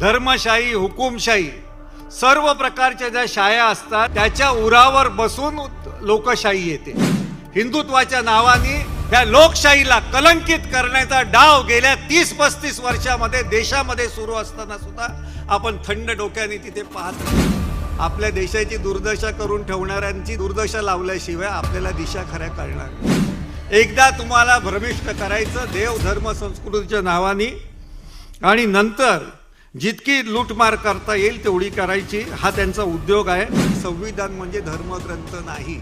धर्मशाही हुकुमशाही सर्व प्रकारच्या ज्या शाया असतात त्याच्या उरावर बसून लोकशाही येते. हिंदुत्वाच्या नावाने त्या लोकशाहीला कलंकित करण्याचा डाव गेल्या तीस पस्तीस वर्षामध्ये देशामध्ये सुरू असताना सुद्धा आपण थंड डोक्याने तिथे पाहत आपल्या देशाची दुर्दशा करून ठेवणाऱ्यांची दुर्दशा लावल्याशिवाय आपल्याला दिशा खऱ्या कळणार एकदा तुम्हाला भ्रमिष्ट करायचं देव धर्म संस्कृतीच्या नावाने आणि नंतर जितकी लूटमार करता येईल तेवढी करायची. हा त्यांचा उद्योग आहे. संविधान म्हणजे धर्मग्रंथ नाही.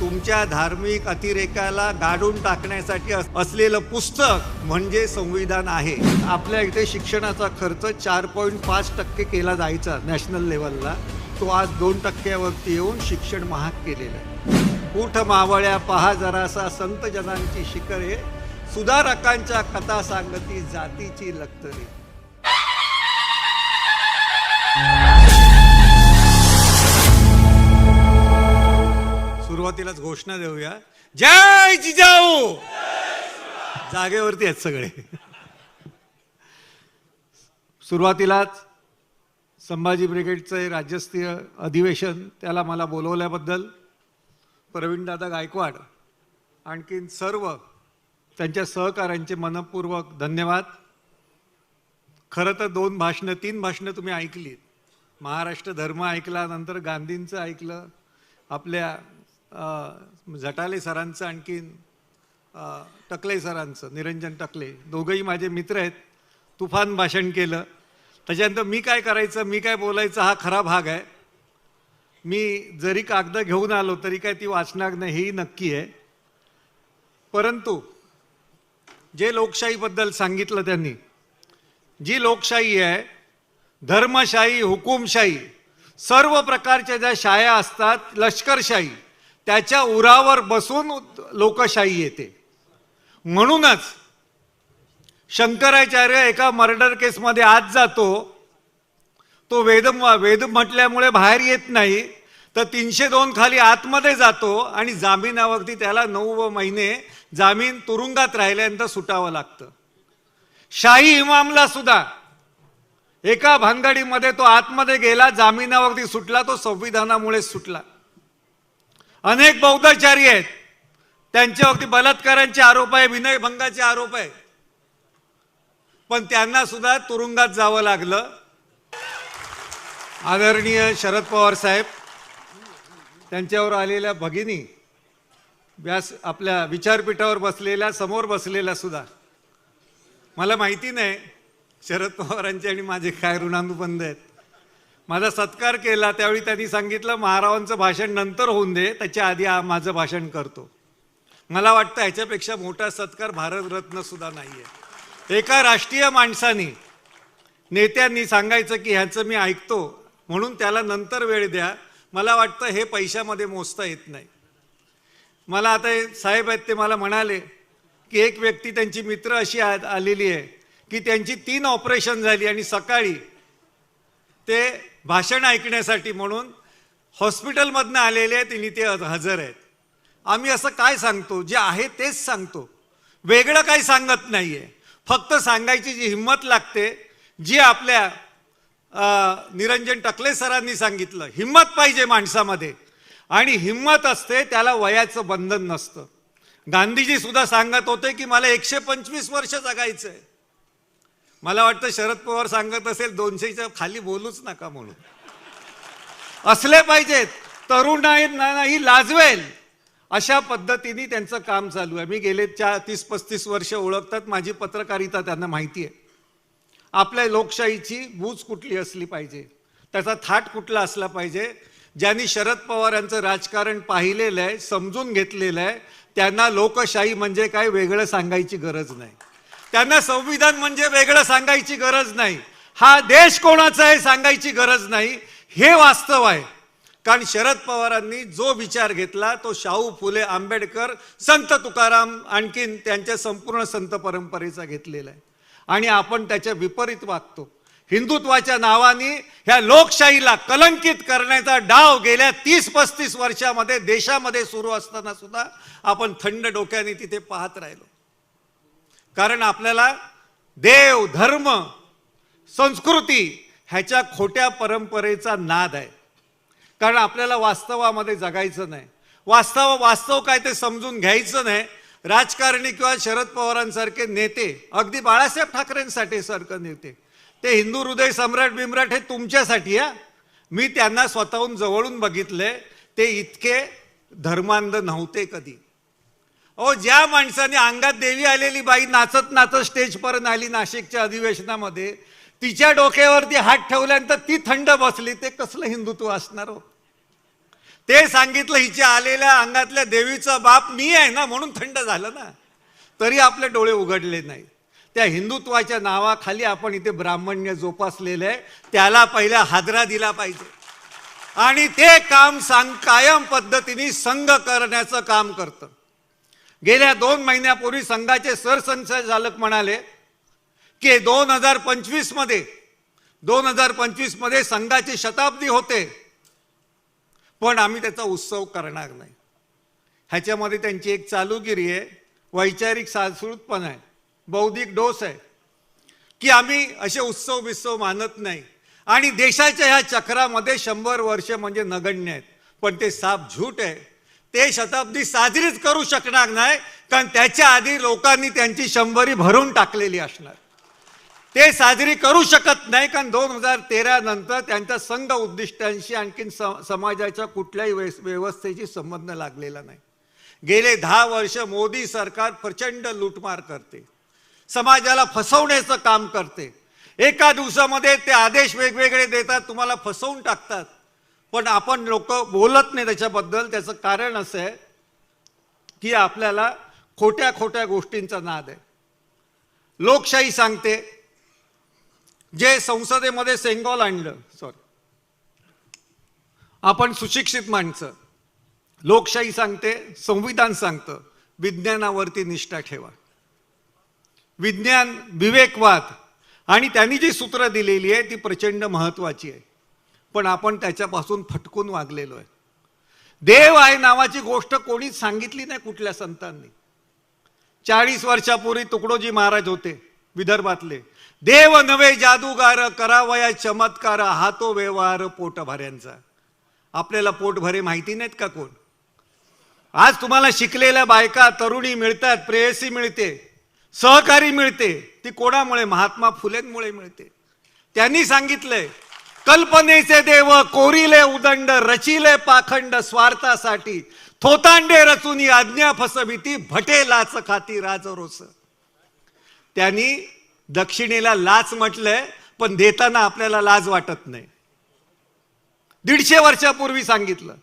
तुमच्या धार्मिक अतिरेकाला गाडून टाकण्यासाठी अस- असलेलं पुस्तक म्हणजे संविधान आहे. आपल्या इथे शिक्षणाचा खर्च चार पॉईंट पाच टक्के केला जायचा नॅशनल लेवलला तो आज दोन टक्क्यावरती येऊन शिक्षण महाग केलेलं आहे. उठ मावळ्या पहा जरासा संत जनांची शिखरे. सुधारकांच्या कथा सांगती जातीची लक्तरी. सुरुवातीलाच घोषणा देऊया. जय जिजाऊ! जागेवरती आहेत सगळे. सुरुवातीलाच संभाजी ब्रिगेडचं राज्यस्तरीय अधिवेशन त्याला मला बोलवल्याबद्दल प्रवीणदादा गायकवाड आणखीन सर्व त्यांच्या सहकाऱ्यांचे मनपूर्वक धन्यवाद. खरं तर दोन भाषणं तीन भाषणं तुम्ही ऐकलीत. महाराष्ट्र धर्म ऐकला नंतर गांधींचं ऐकलं. आपल्या झटाले सरांचं आणखीन टकले सरांचं निरंजन टकले दोघंही माझे मित्र आहेत. तुफान भाषण केलं. त्याच्यानंतर मी काय करायचं मी काय बोलायचं हा खरा भाग आहे. मी जरी कागद घेऊन आलो तरी काय ती वाचणार नाही हेही नक्की आहे. परंतु जे लोकशाहीबद्दल सांगितलं त्यांनी जी लोकशाही आहे धर्मशाही हुकुमशाही सर्व प्रकारच्या ज्या शाया असतात लष्करशाही त्याच्या उरावर बसून लोकशाही येते. म्हणूनच शंकराचार्य एका मर्डर केसमध्ये आत जातो. तो वेद वेद म्हटल्यामुळे बाहेर येत नाही. तर तीनशे दोन खाली आतमध्ये जातो आणि जामिनावरती त्याला नऊ व महिने जामीन तुरुंगात राहिल्यानंतर सुटावं लागतं. शाही इमामला सुद्धा एका भानगडीमध्ये तो आतमध्ये गेला जामिनावरती सुटला तो संविधानामुळे सुटला. अनेक बौद्धाचारी आहेत. त्यांच्यावरती बलात्कारांचे आरोप आहे विनयभंगाचे आरोप आहे. पण त्यांना सुद्धा तुरुंगात जावं लागलं. आदरणीय शरद पवार साहेब त्यांच्यावर आलेल्या भगिनी व्यास आपल्या विचारपीठावर बसलेल्या समोर बसलेल्या सुद्धा. मला माहिती नाही शरद पवारांचे आणि माझे काय ऋणानुबंध आहेत. माझा सत्कार केला त्यावेळी त्यांनी सांगितलं महारावांचं भाषण नंतर होऊन दे त्याच्या आधी माझं भाषण करतो. मला वाटतं ह्याच्यापेक्षा मोठा सत्कार भारतरत्न सुद्धा नाही आहे एका राष्ट्रीय माणसाने नेत्यांनी सांगायचं की ह्याचं मी ऐकतो म्हणून त्याला नंतर वेळ द्या. मला वाटतं हे पैशामध्ये मोजता येत नाही. मला आता साहेब आहेत ते मला म्हणाले की एक व्यक्ती त्यांची मित्र अशी आलेली आहे की त्यांची तीन ऑपरेशन झाली आणि सकाळी ते भाषण ऐकण्यासाठी म्हणून हॉस्पिटलमधनं आलेले आहेत आणि ते हजर आहेत. आम्ही असं काय सांगतो? जे आहे तेच सांगतो. वेगळं काही सांगत नाही आहे फक्त सांगायची जी हिंमत लागते जी आपल्या निरंजन टकले सरांनी सांगितलं हिंमत पाहिजे माणसामध्ये. आणि हिंमत असते त्याला वयाचं बंधन नसतं. गांधीजी सुद्धा सांगत होते की मला एकशे पंचवीस वर्ष जगायचं आहे मला वाटतं शरद पवार सांगत असेल दोनशेच्या खाली बोलूच नका म्हणून. असले पाहिजेत. तरुण आहेत ना नाही लाजवेल. अशा पद्धतीने त्यांचं काम चालू आहे. मी गेले चार तीस पस्तीस वर्ष ओळखतात. माझी पत्रकारिता त्यांना माहिती आहे. आपल्या लोकशाहीची बूज कुठली असली पाहिजे? त्याचा थाट कुठला असला पाहिजे? ज्यांनी शरद पवार यांचं राजकारण पाहिलेलं आहे समजून घेतलेलं आहे त्यांना लोकशाही म्हणजे काय वेगळं सांगायची गरज नाही. त्यांना संविधान म्हणजे वेगळं सांगायची गरज नाही. हा देश कोणाचा आहे सांगायची गरज नाही. हे वास्तव आहे. कारण शरद पवारांनी जो विचार घेतला तो शाहू फुले आंबेडकर संत तुकाराम आणखीन त्यांच्या संपूर्ण संत परंपरेचा घेतलेला आहे. आणि आपण त्याच्या विपरीत वागतो. हिंदुत्वाच्या नावाने ह्या लोकशाहीला कलंकित करण्याचा डाव गेल्या तीस पस्तीस वर्षामध्ये देशामध्ये सुरू असताना सुद्धा आपण थंड डोक्याने तिथे पाहत राहिलो. कारण आपल्याला देव धर्म संस्कृती ह्याच्या खोट्या परंपरेचा नाद आहे. कारण आपल्याला वास्तवामध्ये जगायचं नाही. वास्तव वास्तव काय ते समजून घ्यायचं नाही. राजकारणी किंवा शरद पवारांसारखे नेते अगदी बाळासाहेब ठाकरेंसाठी सारखं नेते. ते हिंदू हृदय सम्राट बिम्राट हे तुमच्यासाठी या मी त्यांना स्वतःहून जवळून बघितले ते इतके धर्मांध नव्हते कधी. अहो ज्या माणसाने अंगात देवी आलेली बाई नाचत नाचत स्टेजपर्यंत आली नाशिकच्या अधिवेशनामध्ये तिच्या डोक्यावरती हात ठेवल्यानंतर ती थंड बसली. ते कसलं हिंदुत्व असणार हो? ते सांगितलं हिच्या आलेल्या अंगातल्या देवीचा बाप मी आहे ना म्हणून थंड झालं ना. तरी आपले डोळे उघडले नाही. त्या हिंदुत्वाच्या नावाखाली आपण इथे ब्राह्मण्य जोपासलेलं आहे. त्याला पहिला हादरा दिला पाहिजे. आणि ते काम सांग कायम पद्धतीने संघ करण्याचं काम करतं. गेल्या दोन महिन्यापूर्वी संघाचे सरसंचालक म्हणाले की दोन हजार पंचवीसमध्ये दोन हजार पंचवीसमध्ये संघाची शताब्दी होते. पण आम्ही त्याचा उत्सव करणार नाही. ह्याच्यामध्ये त्यांची एक चालूगिरी आहे वैचारिक सांस्कृतपण आहे बौद्धिक डोस आहे की आम्ही असे उत्सव बित्सव मानत नाही. आणि देशाच्या ह्या चक्रामध्ये शंभर वर्ष म्हणजे नगण्य आहेत. पण ते साप झूट आहे. ते शताब्दी साजरीच करू शकणार नाही कारण त्याच्या आधी लोकांनी त्यांची शंभरी भरून टाकलेली असणार. ते साजरी करू शकत नाही कारण दोन हजार तेरा नंतर त्यांच्या संघ उद्दिष्टांशी आणखीन स- समाजाच्या कुठल्याही व्यवस्थेशी संबंध लागलेला नाही. गेले दहा वर्ष मोदी सरकार प्रचंड लूटमार करते. समाजाला फसवण्याचं काम करते. एका दिवसामध्ये ते आदेश वेगवेगळे देतात तुम्हाला फसवून टाकतात. पण आपण लोक बोलत नाही त्याच्याबद्दल. त्याचं कारण असं आहे की आपल्याला खोट्या खोट्या गोष्टींचा नाद आहे. लोकशाही सांगते. जे संसदेमध्ये सेंगॉल आणलं सॉरी आपण सुशिक्षित माणसं. लोकशाही सांगते संविधान सांगतं. विज्ञानावरती निष्ठा ठेवा. विज्ञान विवेकवाद. आणि त्यांनी जी सूत्र दिलेली आहे ती प्रचंड महत्वाची आहे. पण आपण त्याच्यापासून फटकून वागलेलो आहे. देव आहे नावाची गोष्ट कोणीच सांगितली नाही कुठल्या संतांनी. चाळीस वर्षापूर्वी तुकडोजी महाराज होते विदर्भातले. देव नवे जादूगार करावया चमत्कार हातो व्यवहार पोटभऱ्यांचा. आपल्याला पोटभरे माहिती नाहीत का कोण? आज तुम्हाला शिकलेल्या बायका तरुणी मिळतात प्रेयसी मिळते सहकारी मिळते ती कोणामुळे? महात्मा फुलेंमुळे मिळते. त्यांनी सांगितलंय कल्पनेचे देव कोरिले उदंड रचिले पाखंड स्वार्थासाठी. थोतांडे रचून आज्ञा फसविती भटे लाच खाती राजरोस. त्यांनी दक्षिणेला लाच म्हटलंय पण देताना आपल्याला लाज वाटत नाही. दीडशे वर्षापूर्वी सांगितलं.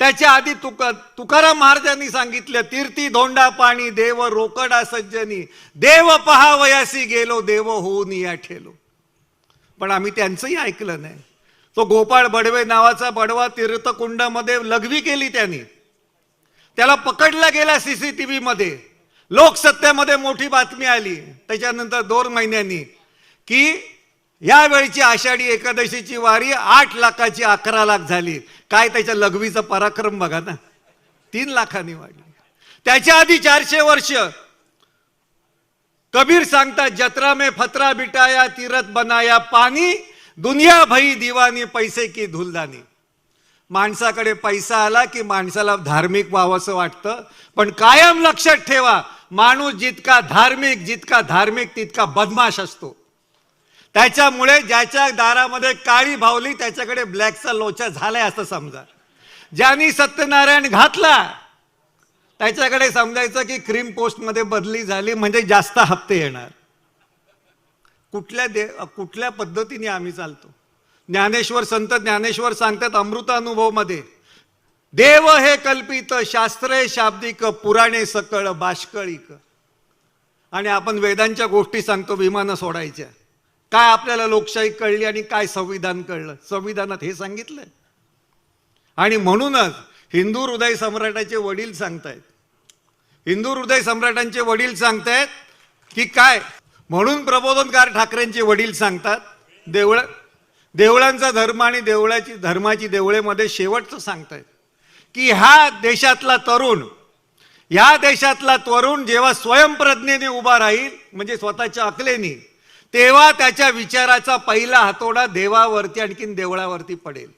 त्याच्या आधी तुका तुकाराम महाराजांनी सांगितलं तीर्थी धोंडा पाणी देव रोकडा सज्जनी देव पहावयासी गेलो देव होऊन या ठेलो. पण आम्ही त्यांचंही ऐकलं नाही. तो गोपाळ बडवे नावाचा बडवा तीर्थकुंडामध्ये लघवी केली त्यांनी. त्याला पकडला गेला सीसीटीव्ही मध्ये लोकसत्तेमध्ये मोठी बातमी आली. त्याच्यानंतर दोन महिन्यांनी की यावेळीची आषाढी एकादशीची वारी आठ लाखाची अकरा लाख झाली. काय त्याच्या लघवीचा पराक्रम बघा ना. तीन लाखांनी वाढली. त्याच्या आधी चारशे वर्ष कबीर सांगतात जत्रा में फतरा बिटाया तीरथ बनाया पाणी दुनिया भई दिवानी पैसे की धुलदानी। माणसाकडे पैसा आला की माणसाला धार्मिक व्हावंसं वाटतं. पण कायम लक्षात ठेवा माणूस जितका धार्मिक जितका धार्मिक तितका बदमाश असतो. त्याच्यामुळे ज्याच्या दारामध्ये काळी भावली त्याच्याकडे ब्लॅकचा लोचा झालाय असं समजा. ज्यांनी सत्यनारायण घातला त्याच्याकडे समजायचं की क्रीम पोस्टमध्ये बदली झाली म्हणजे जास्त हप्ते येणार. कुठल्या दे कुठल्या पद्धतीने आम्ही चालतो? ज्ञानेश्वर संत ज्ञानेश्वर सांगतात अमृतानुभवमध्ये देव हे कल्पित शास्त्रे शाब्दिक पुराणे सकळ बाष्कळिक. आणि आपण वेदांच्या गोष्टी सांगतो विमानं सोडायच्या. काय आपल्याला लोकशाही कळली आणि काय संविधान कळलं? संविधानात हे सांगितलंय. आणि म्हणूनच हिंदू हृदय सम्राटाचे वडील सांगतायत. हिंदू हृदय सम्राटांचे वडील सांगतायत की काय? म्हणून प्रबोधनकार ठाकरेंचे वडील सांगतात देवळ देवळांचा धर्म आणि देवळाची धर्माची देवळेमध्ये शेवटचं सांगतायत की ह्या देशातला तरुण ह्या देशातला तरुण जेव्हा स्वयंप्रज्ञेने उभा राहील म्हणजे स्वतःच्या अकलेनी तेव्हा त्याच्या विचाराचा पहिला हातोडा देवावरती आणखीन देवळावरती पडेल.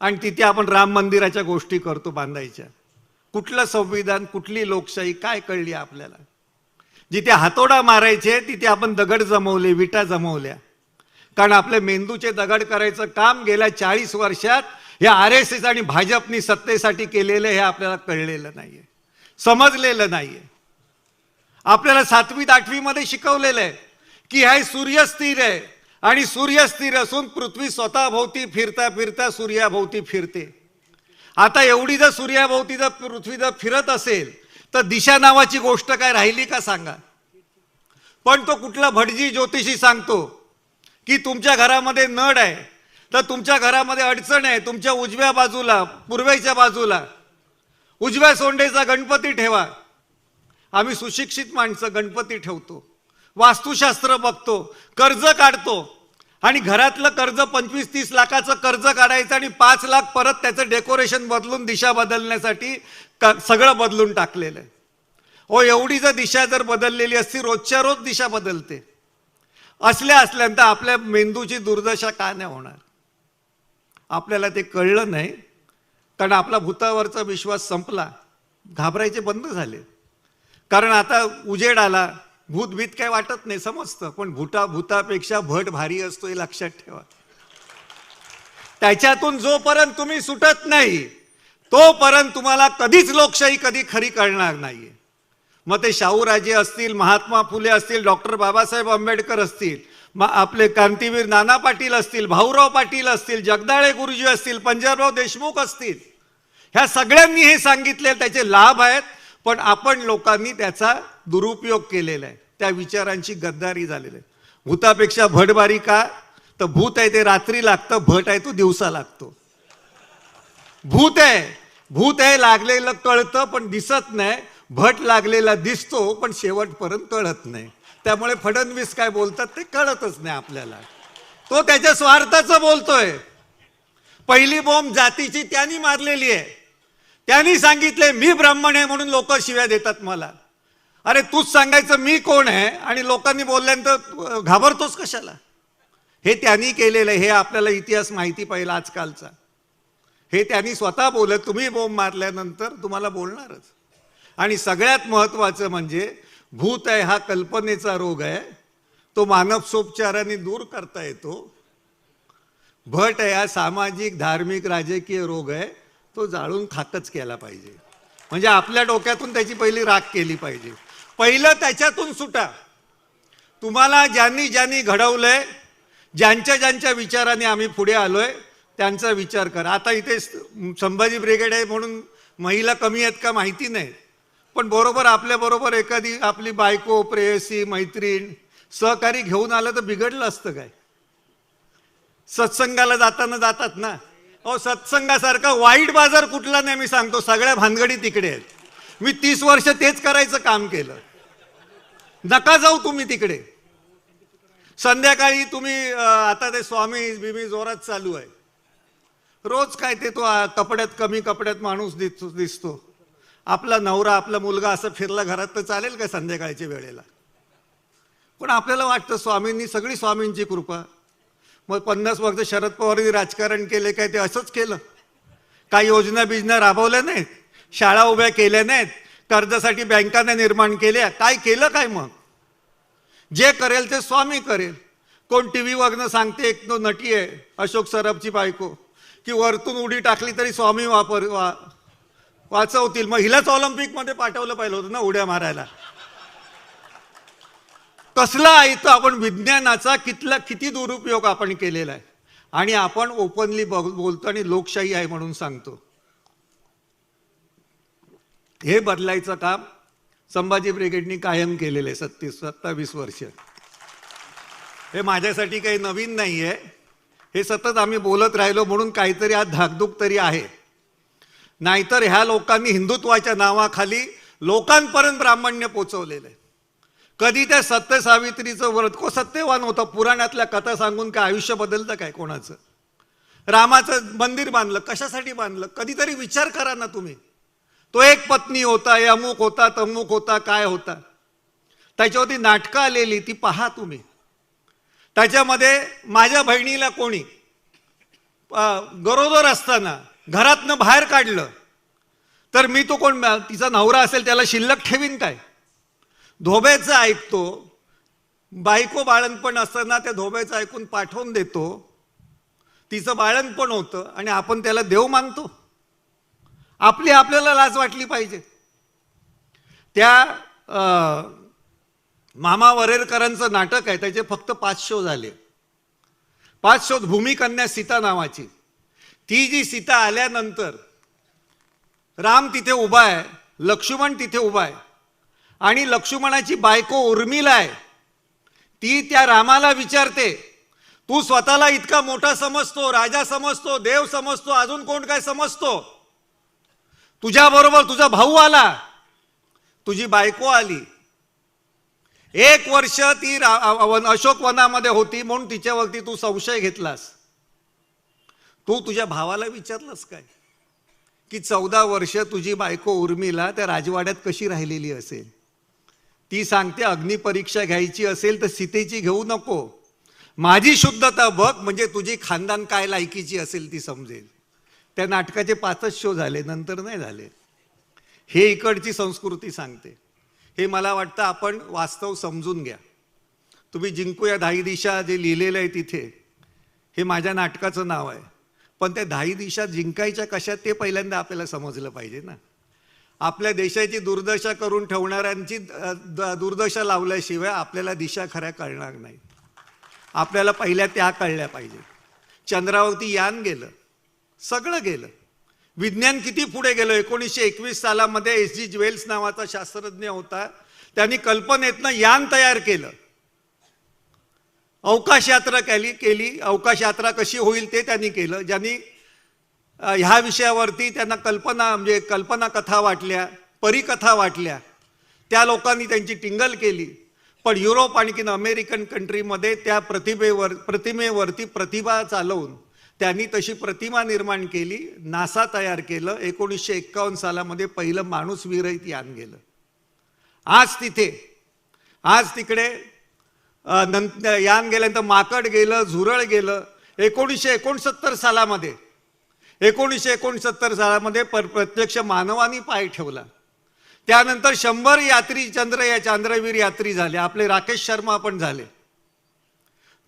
आणि तिथे आपण राम मंदिराच्या गोष्टी करतो बांधायच्या. कुठलं संविधान कुठली लोकशाही काय कळली आपल्याला? जिथे हातोडा मारायचे तिथे आपण दगड जमवले विटा जमवल्या. कारण आपल्या मेंदूचे दगड करायचं काम गेल्या चाळीस वर्षात हे आर एस एस आणि भाजपनी सत्तेसाठी केलेलं हे आपल्याला कळलेलं नाहीये. समजलेलं नाहीये. आपल्याला सातवीत आठवीमध्ये शिकवलेलं आहे की हे सूर्य स्थिर आहे. आणि सूर्य स्थिर असून पृथ्वी स्वतःभोवती फिरता फिरता सूर्याभोवती फिरते. आता एवढी जर सूर्याभोवती जर पृथ्वी जर फिरत असेल तर दिशा नावाची गोष्ट काय राहिली का सांगा? पण तो कुठला भटजी ज्योतिषी सांगतो की तुमच्या घरामध्ये नड आहे तर तुमच्या घरामध्ये अडचण आहे तुमच्या उजव्या बाजूला पूर्वेच्या बाजूला उजव्या सोंडेचा गणपती ठेवा. आम्ही सुशिक्षित माणसं गणपती ठेवतो. वास्तुशास्त्र बघतो कर्ज काढतो. आणि घरातलं कर्ज पंचवीस तीस लाखाचं कर्ज काढायचं आणि पाच लाख परत त्याचं डेकोरेशन बदलून दिशा बदलण्यासाठी क- सगळं बदलून टाकलेलं आहे. हो एवढी जर दिशा जर बदललेली असती रोजच्या रोज दिशा बदलते. असल्या असल्यानंतर आपल्या मेंदूची दुर्दशा का नाही होणार? आपल्याला ते कळलं नाही. कारण आपला भूतावरचा विश्वास संपला. घाबरायचे बंद झाले. कारण आता उजेड आला. भूतभीत काय वाटत नाही समजतं. पण भूता भूतापेक्षा भट भारी असतो हे लक्षात ठेवा. त्याच्यातून जोपर्यंत तुम्ही सुटत नाही तोपर्यंत तुम्हाला कधीच लोकशाही कधी खरी कळणार नाहीये. मग ते शाहूराजे असतील महात्मा फुले असतील डॉक्टर बाबासाहेब आंबेडकर असतील मग आपले क्रांतीवीर नाना पाटील असतील भाऊराव पाटील असतील जगदाळे गुरुजी असतील पंजाबराव देशमुख असतील ह्या सगळ्यांनी हे सांगितले त्याचे लाभ आहेत. पण आपण लोकांनी त्याचा दुरुपयोग केलेला आहे. त्या विचारांची गद्दारी झालेली आहे. भूतापेक्षा भटबारी का? तर भूत आहे ते रात्री लागतं भट आहे तो दिवसा लागतो. भूत आहे. भूत आहे लागलेलं कळतं पण दिसत नाही. भट लागलेला दिसतो पण शेवटपर्यंत कळत नाही. त्यामुळे फडणवीस काय बोलतात ते कळतच नाही आपल्याला. तो त्याच्या स्वार्थाचं बोलतोय. पहिली बॉम्ब जातीची त्यांनी मारलेली आहे. त्यांनी सांगितले मी ब्राह्मण आहे म्हणून लोक शिव्या देतात मला. अरे तूच सांगायचं मी कोण आहे? आणि लोकांनी बोलल्यानंतर तू घाबरतोस कशाला? हे त्यांनी केलेलं आहे. हे आपल्याला इतिहास माहिती पाहिजे आजकालचा. हे त्यांनी स्वतः बोलत तुम्ही बोंब मारल्यानंतर तुम्हाला बोलणारच. आणि सगळ्यात महत्त्वाचं म्हणजे भूत आहे हा कल्पनेचा रोग आहे. तो मानवसोपचाराने दूर करता येतो. भट आहे हा सामाजिक धार्मिक राजकीय रोग आहे. तो जाळून खाकच केला पाहिजे. म्हणजे आपल्या डोक्यातून त्याची पहिली राख केली पाहिजे. पहिलं त्याच्यातून सुटा. तुम्हाला ज्यांनी ज्यांनी घडवलंय ज्यांच्या ज्यांच्या विचाराने आम्ही पुढे आलोय त्यांचा विचार करा. आता इथे संभाजी ब्रिगेड आहे म्हणून महिला कमी आहेत का माहिती नाही. पण बरोबर आपल्याबरोबर एखादी आपली बायको प्रेयसी मैत्रीण सहकारी घेऊन आलं तर बिघडलं असतं काय? सत्संगाला जाताना जातात ना. अहो सत्संगासारखा वाईट बाजार कुठला नाही मी सांगतो सगळ्या भानगडी तिकडे आहेत. मी तीस वर्ष तेच करायचं काम केलं. नका जाऊ तुम्ही तिकडे. संध्याकाळी तुम्ही आता ते स्वामी बिमी जोरात चालू आहे. रोज काय ते तो कपड्यात कमी कपड्यात माणूस दिसतो दिसतो. आपला नवरा आपला मुलगा असं फिरला घरात तर चालेल का संध्याकाळच्या वेळेला? पण आपल्याला वाटतं स्वामींनी सगळी स्वामींची कृपा. मग पन्नास वर्ष शरद पवारांनी राजकारण केले काय ते असंच केलं? काही योजना बिजना राबवल्या नाहीत? शाळा उभ्या केल्या नाहीत? कर्जासाठी बँकांना निर्माण केल्या? काय केलं काय मग? जे करेल ते स्वामी करेल. कोण टी व्हीवरनं सांगते एक तो नटी आहे अशोक सरबची बायको की वरतून उडी टाकली तरी स्वामी वापर वा वाचवतील. मग हिलाच ऑलिम्पिकमध्ये पाठवलं पाहिलं होतं ना उड्या मारायला. कसला ऐकतो आपण विज्ञानाचा कितला किती दुरुपयोग आपण केलेला आहे? आणि आपण ओपनली बोलतो आणि लोकशाही आहे म्हणून सांगतो. हे बदलायचं काम संभाजी ब्रिगेडनी कायम केलेलं आहे सत्तीस सत्तावीस वर्ष. हे माझ्यासाठी काही नवीन नाही आहे हे सतत आम्ही बोलत राहिलो म्हणून काहीतरी आज धाकधूक तरी आहे. नाहीतर ह्या लोकांनी हिंदुत्वाच्या नावाखाली लोकांपर्यंत ब्राह्मण्य पोचवलेलं आहे. कधी त्या सत्य सावित्रीचं व्रत को सत्यवान होतं पुराणातल्या कथा सांगून काय आयुष्य बदलतं काय कोणाचं? रामाचं मंदिर बांधलं कशासाठी बांधलं? कधीतरी विचार करा ना तुम्ही. तो एक पत्नी होता अमुक होता तमुक होता काय होता? त्याच्यावरती नाटकं आलेली ती पहा तुम्ही. त्याच्यामध्ये माझ्या बहिणीला कोणी गरोदर असताना घरातनं बाहेर काढलं तर मी तो कोण तिचा नवरा असेल त्याला शिल्लक ठेवीन काय? धोब्याचं ऐकतो. बायको बाळणपण असताना त्या धोब्याचं ऐकून पाठवून देतो. तिचं बाळणपण होतं आणि आपण त्याला देव मानतो. आपली आपल्याला लाज वाटली पाहिजे. त्या मामा वरेरकरांचं नाटक आहे त्याचे फक्त पाच शो झाले. पाच शोध भूमिकन्या सीता नावाची. ती जी सीता आल्यानंतर राम तिथे उभा आहे लक्ष्मण तिथे उभा आहे. आणि लक्ष्मणाची बायको उर्मिला आहे. ती त्या रामाला विचारते तू स्वतःला इतका मोठा समजतो राजा समजतो देव समजतो अजून कोण काय समजतो? तुझ्या बरोबर तुझा भाऊ आला. तुझी बायको आली. एक वर्ष ती रा- अशोक वनामध्ये होती म्हणून तिच्यावरती तू संशय घेतलास. तू तुझ्या भावाला विचारलंस काय? की चौदा वर्ष तुझी बायको उर्मिला त्या राजवाड्यात कशी राहिलेली असेल? ती सांगते अग्निपरीक्षा घ्यायची असेल तर सीतेची घेऊ नको. माझी शुद्धता बघ म्हणजे तुझी खानदान काय लायकीची असेल ती समजेल. त्या नाटकाचे पाचच शो झाले नंतर नाही झाले. हे इकडची संस्कृती सांगते. हे मला वाटतं आपण वास्तव समजून घ्या. तुम्ही जिंकूया धाई दिशा जे लिहिलेलं आहे तिथे. हे माझ्या नाटकाचं नाव आहे. पण त्या धाई दिशा जिंकायच्या कशा ते पहिल्यांदा आपल्याला समजलं पाहिजे ना. आपल्या देशाची दुर्दशा करून ठेवणाऱ्यांची द- दुर्दशा लावल्याशिवाय आपल्याला दिशा खऱ्या कळणार नाही. आपल्याला पहिल्या त्या कळल्या पाहिजे. चंद्रावरती यान गेलं सगळं गेलं. विज्ञान किती पुढे गेलं? एकोणीसशे एकवीस सालामध्ये एस जी ज्वेल्स नावाचा शास्त्रज्ञ होता. त्यांनी कल्पनेतनं यान तयार केलं. अवकाश यात्रा केली केली. अवकाश यात्रा कशी होईल ते त्यांनी केलं. ज्यांनी ह्या विषयावरती त्यांना कल्पना म्हणजे कल्पना कथा वाटल्या परिकथा वाटल्या. त्या लोकांनी त्यांची टिंगल केली. पण युरोप आणखीन अमेरिकन कंट्रीमध्ये त्या प्रतिभेवर प्रतिमेवरती प्रतिभा चालवून त्यांनी तशी प्रतिमा निर्माण केली. नासा तयार केलं. एकोणीसशे एक्कावन्न सालामध्ये पहिलं माणूस विरहित यान गेलं. आज तिथे आज तिकडे नंतर यान गेल्यानंतर माकड गेलं झुरळ गेलं. एकोणीसशे एकोणसत्तर सालामध्ये एकोणीसशे एकोणसत्तर सालामध्ये पर प्रत्यक्ष मानवानी पाय ठेवला. त्यानंतर शंभर यात्री चंद्र या चांद्रवीर यात्री झाले. आपले राकेश शर्मा पण झाले.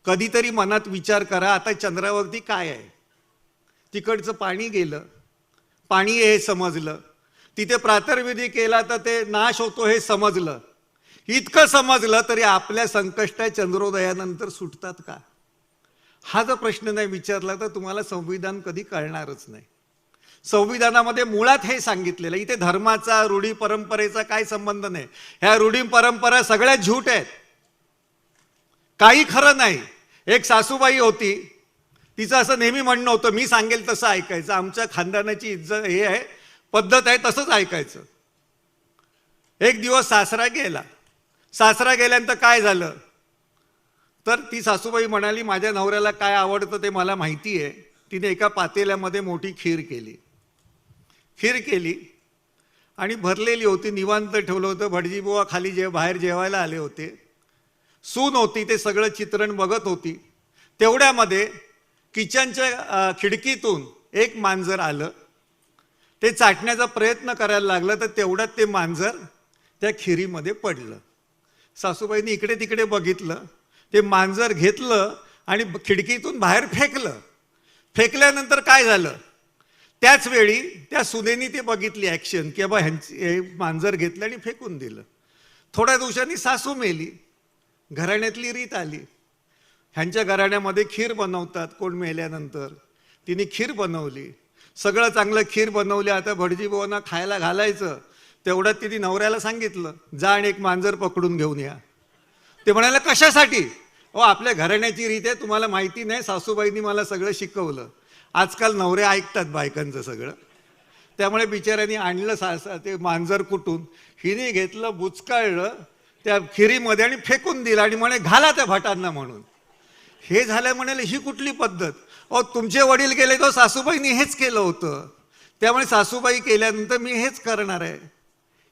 कधीतरी मनात विचार करा आता चंद्रावरती काय आहे? तिकडचं पाणी गेलं. पाणी हे समजलं. तिथे प्रातर्विधी केला तर ते नाश होतो हे समजलं. इतकं समजलं तरी आपल्या संकष्ट चंद्रोदयानंतर सुटतात का? हा जर प्रश्न नाही विचारला तर तुम्हाला संविधान कधी कळणारच नाही. संविधानामध्ये मुळात हे सांगितलेलं इथे धर्माचा रूढी परंपरेचा काय संबंध नाही. ह्या रूढी परंपरा सगळ्या झूट आहेत. काही खरं नाही. एक सासूबाई होती. तिचं असं नेहमी म्हणणं होतं मी सांगेल तसं ऐकायचं. आमच्या खानदानाची इज्जत हे आहे. पद्धत आहे तसंच ऐकायचं. एक दिवस सासरा गेला. सासरा गेल्यानंतर काय झालं? तर ती सासूबाई म्हणाली माझ्या नवऱ्याला काय आवडतं ते मला माहिती आहे तिने एका पातेल्यामध्ये मोठी खीर केली. खीर केली आणि भरलेली होती निवांत ठेवलं होतं. भटजी बुवा खाली जे बाहेर जेवायला आले होते. सून होती ते सगळं चित्रण बघत होती. तेवढ्यामध्ये किचनच्या खिडकीतून एक मांजर आलं. ते चाटण्याचा प्रयत्न करायला लागलं तर तेवढ्यात ते मांजर त्या खिरीमध्ये पडलं. सासूबाईंनी इकडे तिकडे बघितलं. ते मांजर घेतलं आणि खिडकीतून बाहेर फेकलं. फेकल्यानंतर काय झालं? त्याच वेळी त्या सुनेनी ते बघितली ॲक्शन की बाबा ह्यांची हे मांजर घेतलं आणि फेकून दिलं. थोड्या दिवसांनी सासू मेली. घराण्यातली रीत आली. ह्यांच्या घराण्यामध्ये खीर बनवतात कोण मेल्यानंतर. तिने खीर बनवली. सगळं चांगलं खीर बनवली. आता भटजी बुवांना खायला घालायचं. तेवढ्यात तिने नवऱ्याला सांगितलं जा आणि एक मांजर पकडून घेऊन या. ते म्हणाले कशासाठी? हो आपल्या घराण्याची रीत आहे तुम्हाला माहिती नाही सासूबाईंनी मला सगळं शिकवलं. आजकाल नवरे ऐकतात बायकांचं सगळं. त्यामुळे बिचाऱ्यांनी आणलं सा ते मांजर कुटून. हिने घेतलं बुचकाळलं त्या खिरीमध्ये आणि फेकून दिलं आणि म्हणे घाला त्या भटांना म्हणून. हे झालं म्हणाले ही कुठली पद्धत? अहो तुमचे वडील गेले तर सासूबाईंनी हेच केलं होतं. त्यामुळे सासूबाई केल्यानंतर मी हेच करणार आहे.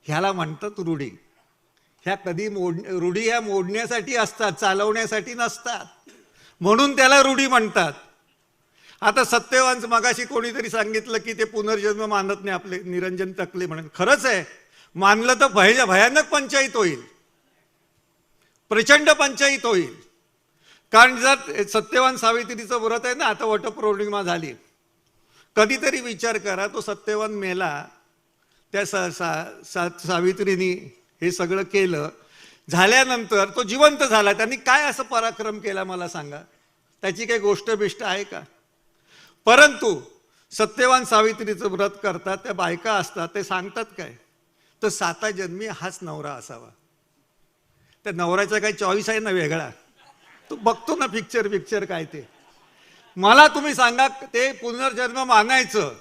ह्याला म्हणतात रूढी. ह्या कधी मोड रूढी ह्या मोडण्यासाठी असतात चालवण्यासाठी नसतात. म्हणून त्याला रूढी म्हणतात. आता सत्यवान मगाशी कोणीतरी सांगितलं की ते पुनर्जन्म मानत नाही आपले निरंजन तकले म्हणून. खरंच आहे. मानलं तर भय भयानक पंचायत होईल. प्रचंड पंचायत होईल. कारण जर सत्यवान सावित्रीचं व्रत आहे ना आता वटपौर्णिमा झाली. कधीतरी विचार करा तो सत्यवान मेला त्या सा, सा, सा सावित्रीनी हे सगळं केलं. झाल्यानंतर तो जिवंत झाला. त्यांनी काय असं पराक्रम केला मला सांगा? त्याची काही गोष्ट बिष्ट आहे का? परंतु सत्यवान सावित्रीचं व्रत करतात त्या बायका असतात ते सांगतात काय? तर साता जन्मी हाच नवरा असावा. त्या नवऱ्याचा काही चॉईस आहे ना वेगळा. तो बघतो ना पिक्चर पिक्चर काय ते. मला तुम्ही सांगा ते पुनर्जन्म मानायचं.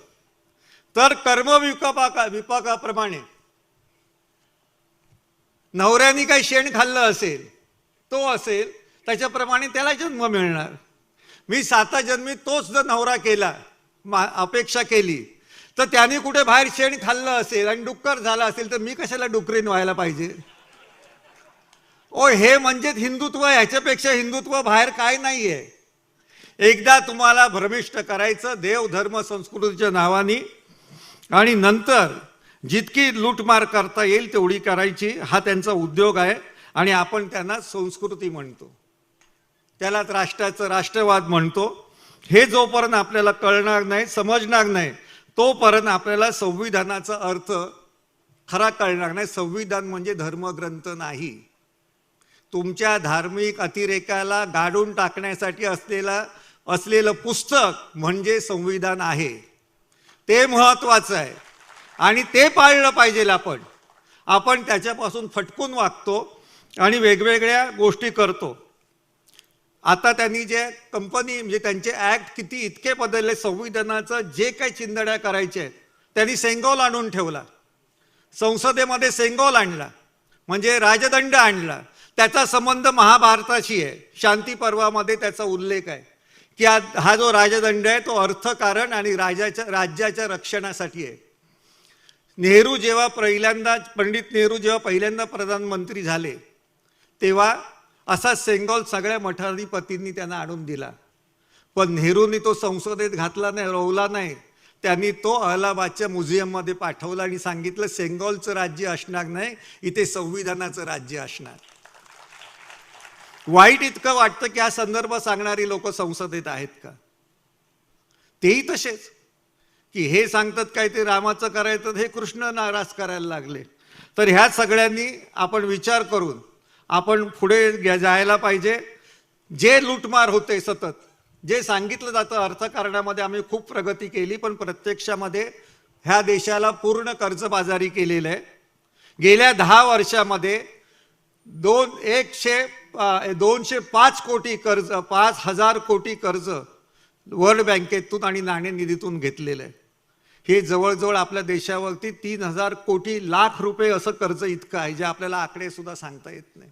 तर कर्म विपाका विपाकाप्रमाणे नवऱ्याने काही शेण खाल्लं असेल तो असेल त्याच्याप्रमाणे त्याला जन्म मिळणार. मी साता जन्मी तोच जर नवरा केला मा अपेक्षा केली तर त्याने कुठे बाहेर शेण खाल्लं असेल आणि डुक्कर झाला असेल तर मी कशाला डुकरीन व्हायला पाहिजे? ओ हे म्हणजेच हिंदुत्व ह्याच्यापेक्षा हिंदुत्व बाहेर काय नाही आहे एकदा तुम्हाला भ्रमिष्ट करायचं देव धर्म संस्कृतीच्या नावाने आणि नंतर जितकी लूटमार करता येईल तेवढी करायची. हा त्यांचा उद्योग आहे आणि आपण त्यांना संस्कृती म्हणतो. त्यालाच राष्ट्राचं राष्ट्रवाद म्हणतो. हे जोपर्यंत आपल्याला कळणार नाही समजणार नाही तोपर्यंत आपल्याला संविधानाचा अर्थ खरा कळणार नाही. संविधान म्हणजे धर्मग्रंथ नाही. तुमच्या धार्मिक अतिरेकाला गाडून टाकण्यासाठी असलेला असलेलं पुस्तक म्हणजे संविधान आहे. ते महत्वाचं आहे. आणि ते पाळलं पाहिजे आपण. आपण त्याच्यापासून फटकून वागतो आणि वेगवेगळ्या गोष्टी करतो. आता त्यांनी जे कंपनी म्हणजे त्यांचे ऍक्ट किती इतके बदलले संविधानाचं जे काही चिंदड्या करायचे त्यांनी सेंगोल आणून ठेवला. संसदेमध्ये सेंगोल आणला. म्हणजे राजदंड आणला. त्याचा संबंध महाभारताशी आहे. शांती पर्वामध्ये त्याचा उल्लेख आहे. की हा- हा जो राजदंड आहे तो अर्थकारण आणि राजाच्या राज्याच्या रक्षणासाठी आहे. नेहरू जेव्हा पहिल्यांदा पंडित नेहरू जेव्हा पहिल्यांदा प्रधानमंत्री झाले तेव्हा असा सेंगॉल सगळ्या मठाधिपतींनी त्यांना आणून दिला. पण नेहरूंनी तो संसदेत घातला नाही रोवला नाही. त्यांनी तो अलाहाबादच्या म्युझियममध्ये पाठवला आणि सांगितलं सेंगॉलचं राज्य असणार नाही इथे संविधानाचं राज्य असणार. वाईट इतकं वाटतं की हा संदर्भ सांगणारी लोक संसदेत आहेत का? तेही तसेच. की हे सांगतात काय ते रामाचं करायचं हे कृष्ण नाराज करायला लागले. तर ह्या सगळ्यांनी आपण विचार करून आपण पुढे जायला पाहिजे. जे लूटमार होते सतत जे सांगितलं जातं अर्थकारणामध्ये आम्ही खूप प्रगती केली पण प्रत्यक्षामध्ये ह्या देशाला पूर्ण कर्जबाजारी केलेलं आहे. गेल्या दहा वर्षामध्ये दोन एकशे दोनशे पाच कोटी कर्ज पाच हजार कोटी कर्ज वर्ल्ड बँकेतून आणि नाणेनिधीतून घेतलेलं आहे. हे जवळजवळ आपल्या देशावरती तीन हजार कोटी लाख रुपये असं कर्ज इतकं आहे जे आपल्याला आकडे सुद्धा सांगता येत नाही.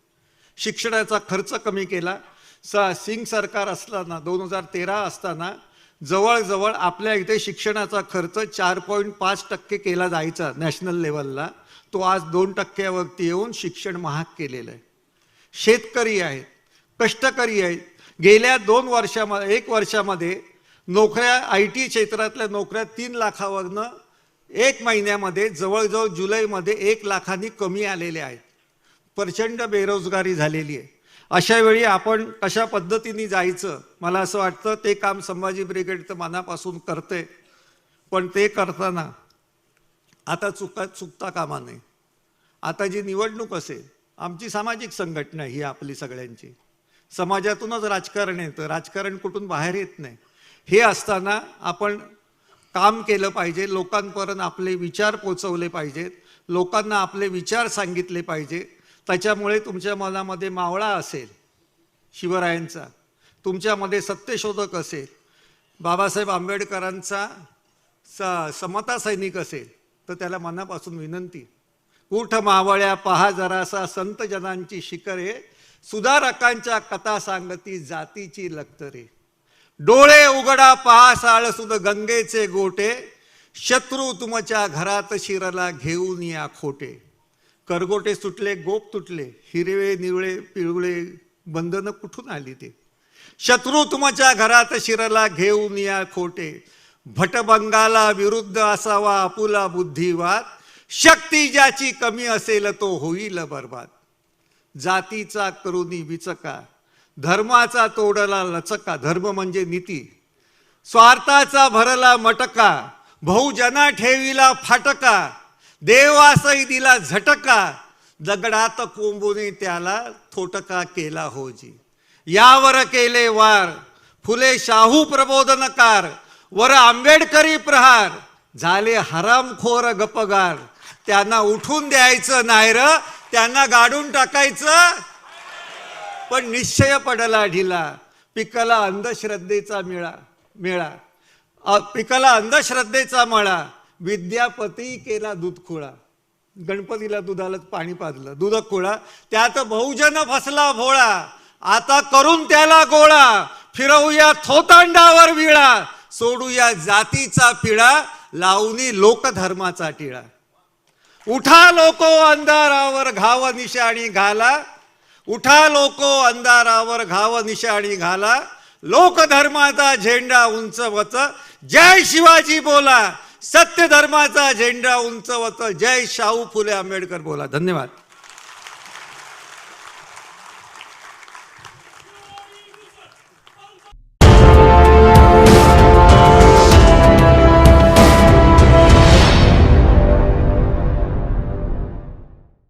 शिक्षणाचा खर्च कमी केला. स सिंग सरकार असताना दोन हजार तेरा असताना जवळजवळ आपल्या इथे शिक्षणाचा खर्च चार पॉईंट पाच टक्के केला जायचा नॅशनल लेवलला तो आज दोन टक्क्यावरती येऊन शिक्षण महाग केलेलं आहे. शेतकरी आहेत कष्टकरी आहेत. गेल्या दोन वर्षामध्ये एक वर्षामध्ये नोकऱ्या आय टी क्षेत्रातल्या नोकऱ्या तीन लाखावरनं एक महिन्यामध्ये जवळजवळ जुलैमध्ये एक लाखांनी कमी आलेल्या आहेत. प्रचंड बेरोजगारी झालेली आहे. अशावेळी आपण कशा पद्धतीने जायचं? मला असं वाटतं ते काम संभाजी ब्रिगेड तर मनापासून करते पण ते करताना आता चुका चुकता कामा नये. आता जी निवडणूक असेल आमची सामाजिक संघटना ही आपली सगळ्यांची. समाजातूनच राजकारण येतं. राजकारण कुठून बाहेर येत नाही. हे असताना आपण काम केलं पाहिजे लोकांपर्यंत आपले विचार पोचवले पाहिजेत लोकांना आपले विचार सांगितले पाहिजे त्याच्यामुळे तुमच्या मनामध्ये मावळा असेल शिवरायांचा. तुमच्यामध्ये सत्यशोधक असेल. बाबासाहेब आंबेडकरांचा स समता सैनिक असेल तर त्याला मनापासून विनंती. उठ मावळ्या पहा जरासा संत जनांची शिखरे सुधारकांच्या कथा सांगती जातीची लक्तरे डोळे उघडा पहा साळसुद गंगेचे गोटे. शत्रू तुमच्या घरात शिरला घेऊन या खोटे. करगोटे सुटले गोप तुटले. हिरवे निवळे पिळवळे बंधनं कुठून आली ते? शत्रू तुमच्या घरात शिरला घेऊन या खोटे. भटभंगाला विरुद्ध असावा आपुला बुद्धिवाद. शक्ती ज्याची कमी असेल तो होईल बर्बाद. जातीचा करुणी विचका धर्माचा तोडला लचका. धर्म म्हणजे नीती. स्वार्थाचा भरला मटका. बहुजना ठेवीला फाटका. देवासही दिला झटका. दगडात कोंबूने त्याला थोटका केला होजी यावर केले वार. फुले शाहू प्रबोधनकार. वर आंबेडकरी प्रहार. झाले हरामखोर गपगार. त्यांना उठून द्यायचं नाही र त्यांना गाडून टाकायचं पण निश्चय पडला ढिला. पिकाला अंधश्रद्धेचा मिळा मेळा. पिकाला अंधश्रद्धेचा मळा. विद्यापती केला दूध खोळा. गणपतीला दुधालाच पाणी पाजलं दूध खोळा. त्यात बहुजन फसला भोळा. आता करून त्याला गोळा. फिरवूया थोतांडावर विळा. सोडूया जातीचा पिळा लावणी लोकधर्माचा टिळा. उठा लोको अंधारावर घाव निशाणी घाला. उठा लोको अंधारावर घाव निशाणी घाला. लोकधर्माचा झेंडा उंचवत जय शिवाजी बोला. सत्य धर्माचा झेंडा उंचवत जय शाहू फुले आंबेडकर बोला. धन्यवाद.